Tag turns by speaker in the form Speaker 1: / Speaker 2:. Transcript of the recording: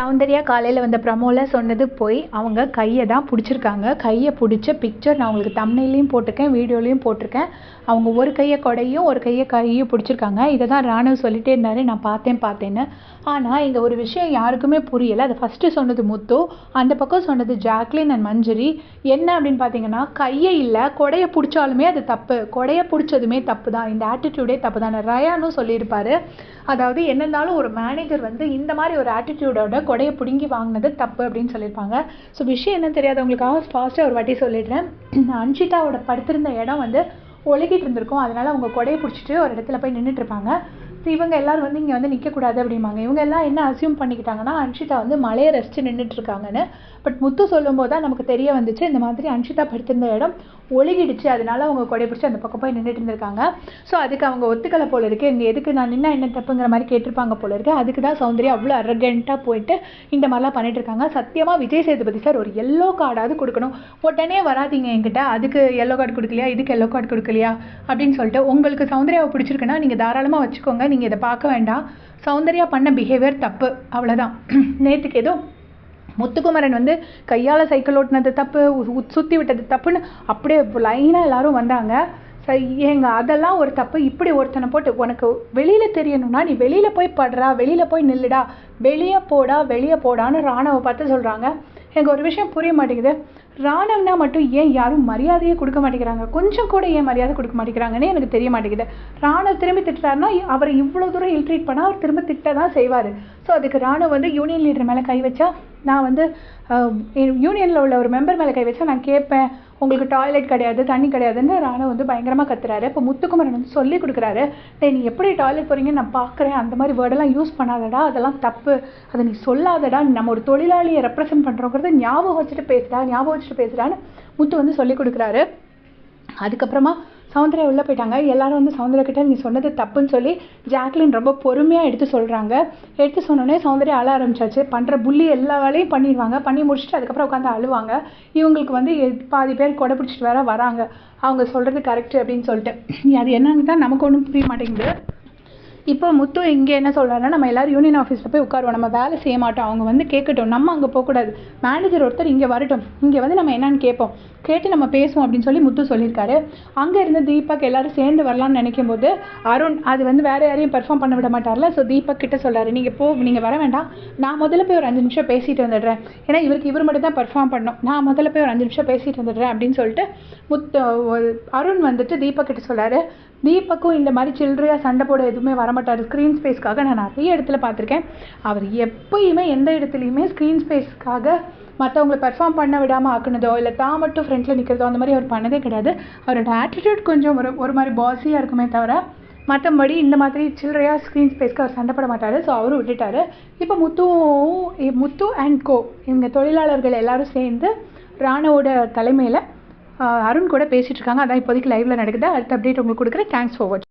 Speaker 1: சௌந்தர்யா காலையில் வந்த ப்ரமோவில் சொன்னது போய் அவங்க கையை தான் பிடிச்சிருக்காங்க. கையை பிடிச்ச பிக்சர் நான் உங்களுக்கு தமிழ்லையும் போட்டிருக்கேன் வீடியோலையும் போட்டிருக்கேன். அவங்க ஒரு கையை கொடையும் ஒரு கையை கையும் பிடிச்சிருக்காங்க. இதை தான் ராணுவ சொல்லிட்டே இருந்தார். நான் பார்த்தேன் பார்த்தேன்னு. ஆனால் இங்கே ஒரு விஷயம் யாருக்குமே புரியலை. அதை ஃபஸ்ட்டு சொன்னது முத்து அந்த பக்கம் சொன்னது ஜாக்லின் அண்ட் மஞ்சரி. என்ன அப்படின்னு பார்த்தீங்கன்னா கையை இல்லை கொடையை பிடிச்சாலுமே அது தப்பு. கொடையை பிடிச்சதுமே தப்பு தான் இந்த ஆட்டிடியூடே தப்பு தான் ரயானும் சொல்லியிருப்பார். அதாவது என்ன இருந்தாலும் ஒரு மேனேஜர் வந்து இந்த மாதிரி ஒரு ஆட்டிடியூடோட கொடையை பிடுங்கி வாங்கினது தப்பு அப்படின்னு சொல்லியிருப்பாங்க. ஸோ விஷயம் என்ன தெரியாதவங்களுக்காக ஃபாஸ்ட்டாக ஒரு வாட்டி சொல்லிடுறேன். அன்ஷிதாவோட படுத்திருந்த இடம் வந்து ஒழுகிட்டு இருந்திருக்கும். அதனால் அவங்க கொடையை பிடிச்சிட்டு ஒரு இடத்துல போய் நின்றுட்டு இருப்பாங்க. ஸோ இவங்க எல்லாரும் வந்து இங்கே வந்து நிற்கக்கூடாது அப்படிம்பாங்க. இவங்க எல்லாம் என்ன அசியூம் பண்ணிக்கிட்டாங்கன்னா அன்ஷிதா வந்து மலையை ரசித்து நின்றுட்டு இருக்காங்கன்னு பட் முத்து சொல்லும்போது தான் நமக்கு தெரிய வந்துச்சு இந்த மாதிரி அன்ஷிதா படுத்திருந்த இடம் ஒழுகிடுச்சு. அதனால அவங்க கொடை பிடிச்சி அந்த பக்கம் போய் நின்றுட்டு இருந்திருக்காங்க. ஸோ அதுக்கு அவங்க ஒத்துக்கலை போல இருக்கு. இங்கே எதுக்கு நான் நின்னா என்ன தப்புங்கிற மாதிரி கேட்டிருப்பாங்க போல இருக்கு. அதுக்கு தான் சௌந்தர்யா அவ்வளோ அரகண்ட்டாக போயிட்டு இந்த மாதிரிலாம் பண்ணிட்டு இருக்காங்க. சத்தியமாக விஜய் சேதுபதி சார் ஒரு எல்லோ கார்டாவது கொடுக்கணும். உடனே வராதீங்க என்கிட்ட. அதுக்கு எல்லோ கார்டு கொடுக்கலையா? இதுக்கு எல்லோ கார்டு கொடுக்கலையா? அப்படின்னு சொல்லிட்டு உங்களுக்கு சௌந்தர்யாவை பிடிச்சிருக்குன்னா நீங்கள் தாராளமாக வச்சுக்கோங்க. நீங்கள் இதை பார்க்க வேண்டாம். சௌந்தர்யா பண்ண பிஹேவியர் தப்பு. அவ்வளோதான் நேற்றுக்கு ஏதோ முத்துக்குமரன் வந்து கையால் சைக்கிள் ஓட்டினது தப்பு சுற்றி விட்டது தப்புன்னு அப்படியே லைனாக எல்லாரும் வந்தாங்க. சரி ஏங்க அதெல்லாம் ஒரு தப்பு. இப்படி ஒருத்தனை போட்டு உனக்கு வெளியில் தெரியணும்னா நீ வெளியில் போய் படுறா வெளியில் போய் நில்லுடா வெளியே போடா வெளியே போடான்னு ராணுவ பார்த்து சொல்கிறாங்க எனக்கு ஒரு விஷயம் புரிய மாட்டேங்குது. ராணவனா மட்டும் ஏன் யாரும் மரியாதையே கொடுக்க மாட்டேங்கிறாங்க? கொஞ்சம் கூட ஏன் மரியாதை கொடுக்க மாட்டேங்கிறாங்கன்னு எனக்கு தெரிய மாட்டேங்குது. ராணுவ திரும்பி திட்டுறாருன்னா அவரை இவ்வளோ தூரம் இல்ட்ரீட் பண்ணால் அவர் திரும்ப திட்ட தான் செய்வார். ஸோ அதுக்கு ராணுவ வந்து யூனியன் லீடர் மேலே கை வச்சா நான் வந்து யூனியனில் உள்ள ஒரு மெம்பர் மேலே கை வச்சா நான் கேட்பேன். உங்களுக்கு டாய்லெட் கிடையாது தண்ணி கிடையாதுன்னு ராணுவ வந்து பயங்கரமாக கத்துறாரு. இப்போ முத்துக்குமரன் வந்து சொல்லி கொடுக்குறாரு டே நீ எப்படி டாய்லெட் போகிறீங்கன்னு நான் பார்க்குறேன் அந்த மாதிரி வேர்டெல்லாம் யூஸ் பண்ணாதடா. அதெல்லாம் தப்பு. அதை நீ சொல்லாதடா. நம்ம ஒரு தொழிலாளியை ரெப்ரசென்ட் பண்ணுறோங்கிறத ஞாபகம் வச்சுட்டு பேசுடா ஞாபகம் வச்சுட்டு பேசுடான்னு முத்து வந்து சொல்லி கொடுக்குறாரு. அதுக்கப்புறமா சௌந்தர்யா உள்ளே போயிட்டாங்க. எல்லாரும் வந்து சௌந்தர்யா கிட்ட நீ சொன்னது தப்புன்னு சொல்லி ஜாக்லின் ரொம்ப பொறுமையாக எடுத்து சொல்கிறாங்க எடுத்து சொன்னோடனே சௌந்தர்யா அழ ஆரம்பிச்சாச்சு. பண்ணுற புள்ளி எல்லா வேலையும் பண்ணிடுவாங்க. பண்ணி முடிச்சுட்டு அதுக்கப்புறம் உட்காந்து அழுவாங்க. இவங்களுக்கு வந்து பாதி பேர் கொடை பிடிச்சிட்டு வேற வராங்க. அவங்க சொல்கிறது கரெக்டு அப்படின்னு சொல்லிட்டு. அது என்னன்னு தான் நமக்கு ஒன்றும் புரிய மாட்டேங்குது. இப்போ முத்து இங்கே என்ன சொல்கிறாருன்னா நம்ம எல்லாரும் யூனியன் ஆஃபீஸில் போய் உட்காருவோம். நம்ம வேலை செய்ய மாட்டோம். அவங்க வந்து கேட்கட்டும். நம்ம அங்கே போகக்கூடாது. மேனேஜர் ஒருத்தர் இங்கே வரட்டும். இங்கே வந்து நம்ம என்னன்னு கேட்போம். கேட்டு நம்ம பேசுவோம் அப்படின்னு சொல்லி முத்து சொல்லியிருக்காரு. அங்கே இருந்து தீபக் எல்லாரும் சேர்ந்து வரலாம்னு நினைக்கும் போது அருண் அது வந்து வேறு யாரையும் பெர்ஃபார்ம் பண்ண விட மாட்டார்ல. ஸோ தீபக் கிட்ட சொல்கிறாரு நீங்கள் போ நீங்கள் வர வேண்டாம். நான் முதல்ல போய் ஒரு அஞ்சு நிமிஷம் பேசிட்டு வந்துடுறேன். ஏன்னா இவருக்கு இவர் மட்டும் தான் பெர்ஃபார்ம் பண்ணணும் நான் முதல்ல போய் ஒரு அஞ்சு நிமிஷம் பேசிட்டு வந்துடுறேன் அப்படின்னு சொல்லிட்டு முத்து அருண் வந்துட்டு தீபக் கிட்ட சொல்கிறாரு தீபக்கும் இந்த மாதிரி சில்லறையாக சண்டை போட எதுவுமே வரமாட்டார். ஸ்க்ரீன் ஸ்பேஸ்க்காக நான் நிறைய இடத்துல பார்த்துருக்கேன். அவர் எப்பயுமே எந்த இடத்துலையுமே ஸ்க்ரீன் ஸ்பேஸ்க்காக மற்றவங்களை பெர்ஃபார்ம் பண்ண விடாமல் ஆக்குனதோ இல்லை தான் மட்டும் ஃப்ரெண்டில் நிற்கிறதோ அந்த மாதிரி அவர் பண்ணதே கிடையாது. அவரோட ஆட்டிடியூட் கொஞ்சம் ஒரு ஒரு மாதிரி பாஸியாக இருக்குமே தவிர மற்றபடி இந்த மாதிரி சில்லறையாக ஸ்க்ரீன் ஸ்பேஸ்க்கு அவர் சண்டை போட மாட்டார். ஸோ அவரும் விட்டுட்டார். இப்போ முத்துவும் முத்து அண்ட் கோ இவங்க தொழிலாளர்கள் எல்லாரும் சேர்ந்து ராணுவோட தலைமையில் அருண் கூட பேசிகிட்டு இருக்காங்க. அதான் இப்போதைக்கு லைவில் நடக்குது. அடுத்த அப்டேட் உங்களுக்கு கொடுக்குறேன். Thanks for watch